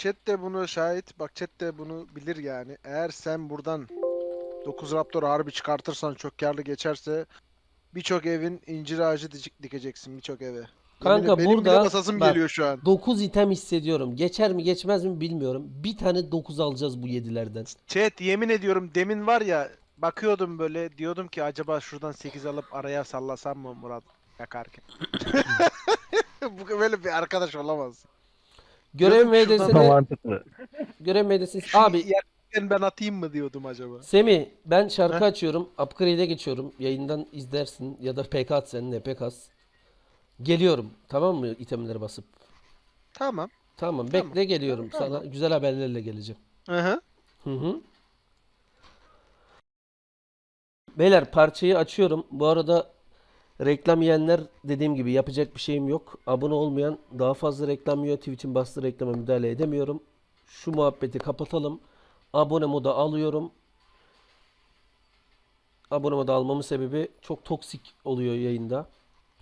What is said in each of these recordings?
chat de bunu şahit. Bak chat de bunu bilir yani. Eğer sen buradan 9 Raptor harbi çıkartırsan çok karlı geçerse birçok evin incir ağacı dik- dikeceksin birçok eve. Kanka benim bile burada bak, geliyor şu an. 9 item hissediyorum. Geçer mi geçmez mi bilmiyorum. Bir tane 9 alacağız bu 7'lerden. Chat yemin ediyorum demin var ya bakıyordum böyle diyordum ki acaba şuradan 8 alıp araya sallasam mı Murat yakarken. Bu böyle bir arkadaş olamaz. Görev medyasını mantıklı. görev medyasını abi yerken ben atayım mı diyordum acaba. Semih ben şarkı Heh. açıyorum. Upgrade'e geçiyorum. Yayından izlersin ya da PK at sen ne PK at. Geliyorum. Tamam mı itemlere basıp? Tamam. Tamam bekle Tamam. geliyorum. Sana Tamam. güzel haberlerle geleceğim. Hı hı. Hı hı. Beyler parçayı açıyorum. Bu arada reklam yiyenler dediğim gibi yapacak bir şeyim yok. Abone olmayan daha fazla reklam yiyor. Twitch'in bastığı reklama müdahale edemiyorum. Şu muhabbeti kapatalım. Abone moda alıyorum. Abone moda almamın sebebi çok toksik oluyor yayında.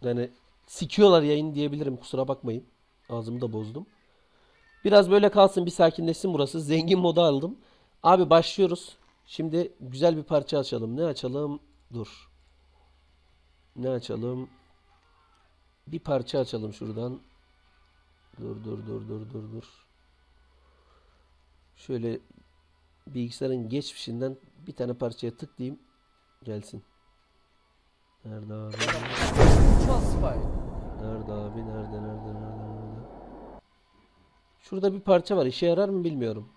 Yani sikiyorlar yayın diyebilirim kusura bakmayın. Ağzımı da bozdum. Biraz böyle kalsın bir sakinleşsin burası. Zengin moda aldım. Abi başlıyoruz. Şimdi güzel bir parça açalım. Ne açalım? Dur. Ne açalım? Bir parça açalım şuradan. Dur dur dur dur dur dur. Şöyle bilgisayarın geçmişinden bir tane parçaya tıklayayım. Gelsin. Nerede abi? Nerede abi? Nerede? Nerede? Nerede? Nerede? Şurada bir parça var. İşe yarar mı bilmiyorum.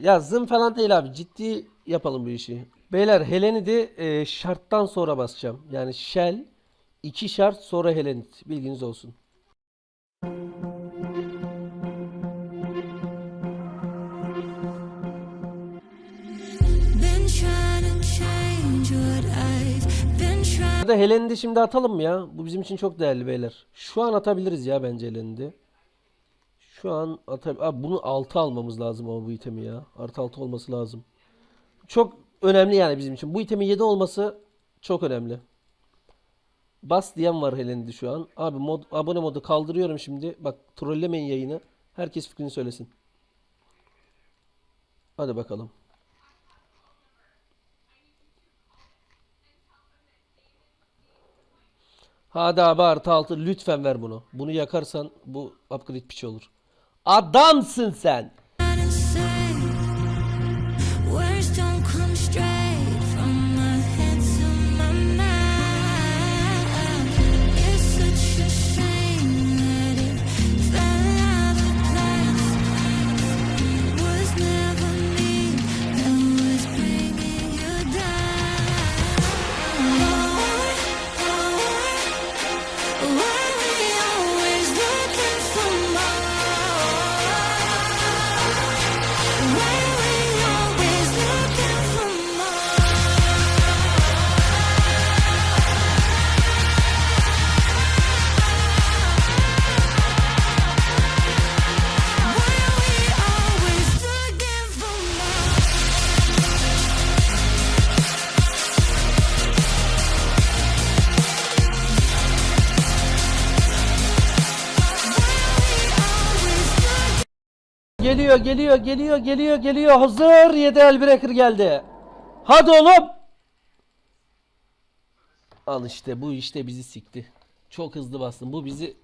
Ya zım falan değil abi. Ciddi yapalım bu işi. Beyler Helenid'i e, şarttan sonra basacağım. Yani Shell iki şart sonra Helenid. Bilginiz olsun. Helenid'i şimdi atalım mı ya? Bu bizim için çok değerli beyler. Şu an atabiliriz ya bence Helenid'i. Şu an Abi bunu 6 almamız lazım ama bu itemi ya. Artı 6 olması lazım. Çok önemli yani bizim için. Bu itemin 7 olması çok önemli. Bas diyen var Helenid'i şu an. Abi mod, abone modu kaldırıyorum şimdi. Bak trollemeyin yayını. Herkes fikrini söylesin. Hadi bakalım. Hadi abi artı altı lütfen ver bunu. Bunu yakarsan bu upgrade piç olur. Adamsın sen. Geliyor geliyor geliyor geliyor geliyor. Hazır 7 Elbreaker geldi. Hadi oğlum. Al işte bu işte bizi sikti. Çok hızlı bastım. Bu bizi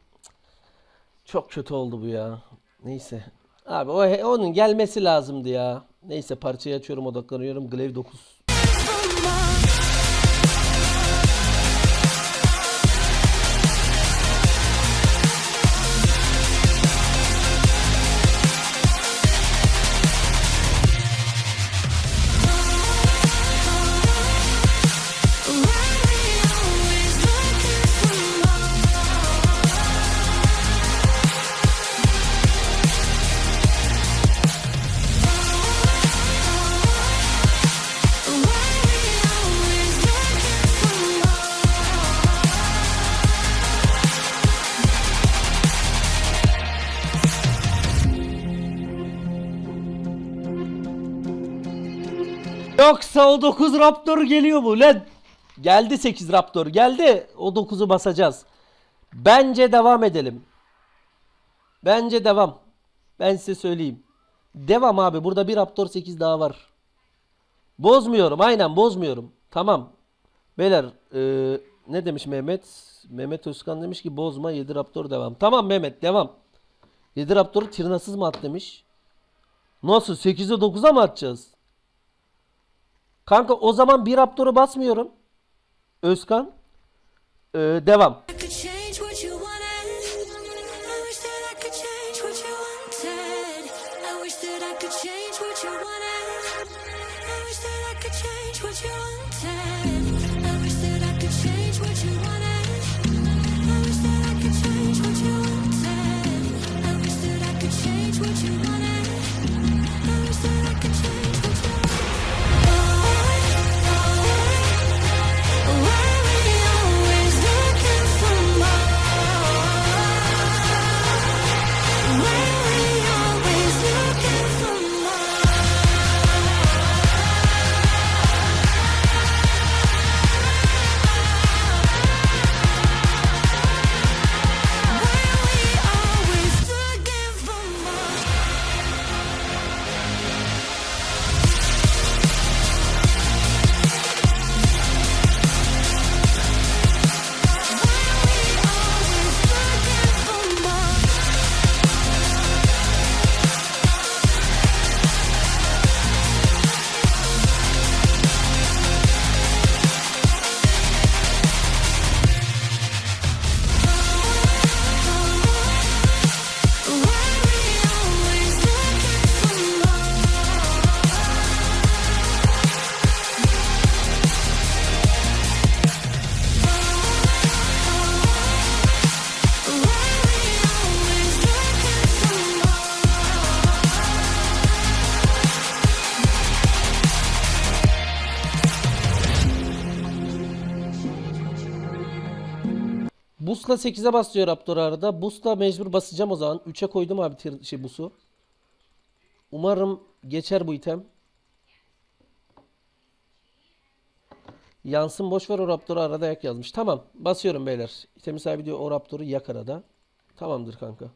çok kötü oldu bu ya. Neyse. Abi o onun gelmesi lazımdı ya. Neyse parçayı açıyorum odaklanıyorum. Glaive 9. Yoksa o 9 Raptor geliyor mu lan? Geldi 8 Raptor. Geldi. O 9'u basacağız. Bence devam edelim. Bence devam. Ben size söyleyeyim. Devam abi. Burada bir Raptor 8 daha var. Bozmuyorum. Aynen bozmuyorum. Tamam. Beyler eee, ne demiş Mehmet? Mehmet Özkan demiş ki bozma 7 Raptor devam. Tamam Mehmet devam. 7 Raptor'u tırnasız mı at demiş. Nasıl? 8'e 9'a mı atacağız? Kanka o zaman bir Raptor'u basmıyorum. Özkan. Ee, devam. Busla 8'e basıyor Raptor arada. Busla mecbur basacağım o zaman. 3'e koydum abi tir- şey busu. Umarım geçer bu item. Yansın boş ver o Raptor'u arada yak yazmış. Tamam basıyorum beyler. İtemin sahibi diyor o Raptor'u yak arada. Tamamdır kanka.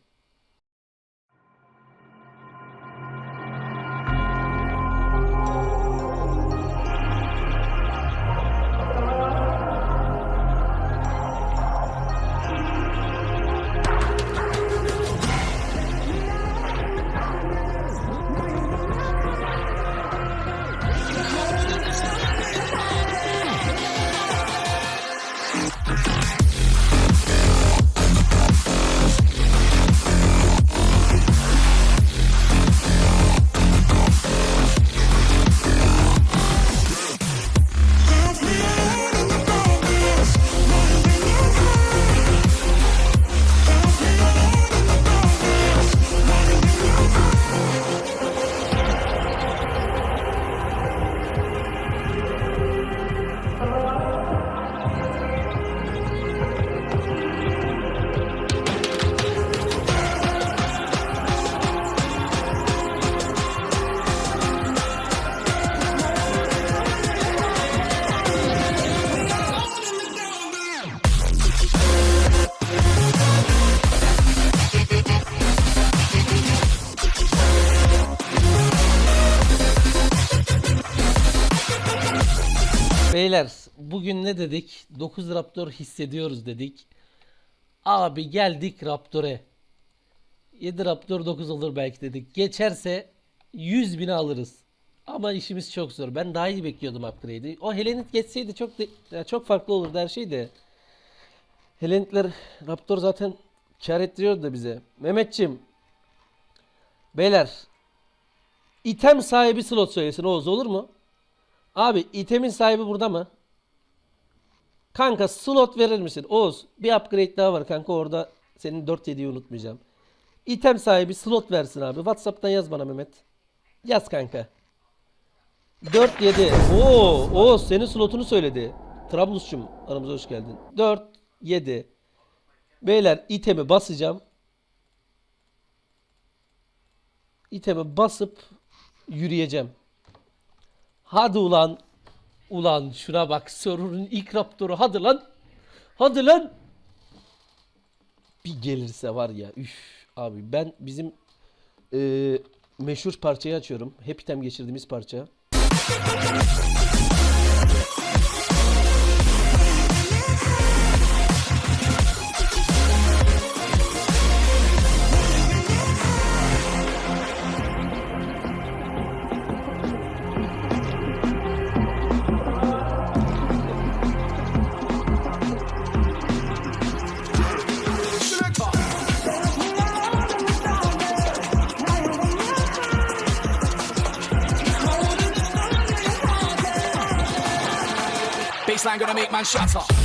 Beyler bugün ne dedik? 9 Raptor hissediyoruz dedik. Abi geldik Raptor'e. 7 Raptor 9 olur belki dedik. Geçerse 100 bini alırız. Ama işimiz çok zor. Ben daha iyi bekliyordum upgrade'i. O Helenit geçseydi çok de- çok farklı olurdu her şey de. Helenitler Raptor zaten kar ettiriyor da bize. Mehmetçim. Beyler. item sahibi slot söylesin Oğuz olur mu? Abi itemin sahibi burada mı? Kanka slot verir misin? Oğuz bir upgrade daha var kanka orada senin 4-7'yi unutmayacağım. İtem sahibi slot versin abi. Whatsapp'tan yaz bana Mehmet. Yaz kanka. 4-7. Oo, Oğuz senin slotunu söyledi. Trablusçum aramıza hoş geldin. 4-7. Beyler itemi basacağım. İtemi basıp yürüyeceğim. Hadi ulan. Ulan şuna bak server'ın ilk raptoru hadi lan. Hadi lan. Bir gelirse var ya üf abi ben bizim eee, meşhur parçayı açıyorum. Happy Time geçirdiğimiz parça. Baseline gonna make man shatter. Selector.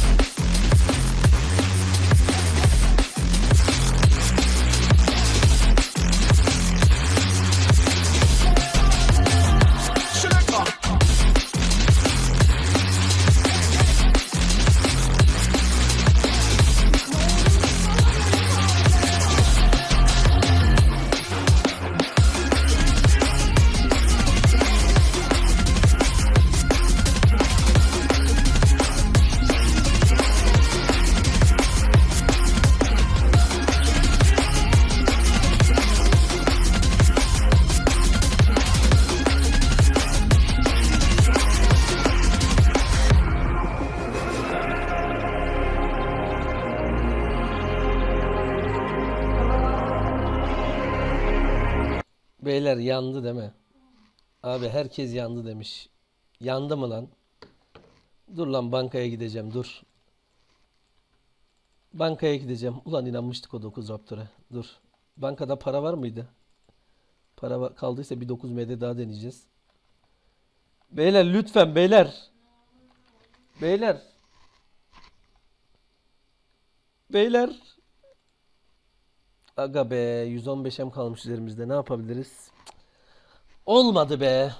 Beyler yandı değil mi? Abi herkes yandı demiş. Yandı mı lan? Dur lan bankaya gideceğim dur. Bankaya gideceğim. Ulan inanmıştık o 9 Raptor'a. Dur. Bankada para var mıydı? Para kaldıysa bir 9 MD daha deneyeceğiz. Beyler lütfen beyler. Beyler. Beyler. Aga be 115'em kalmış üzerimizde ne yapabiliriz? Olmadı be.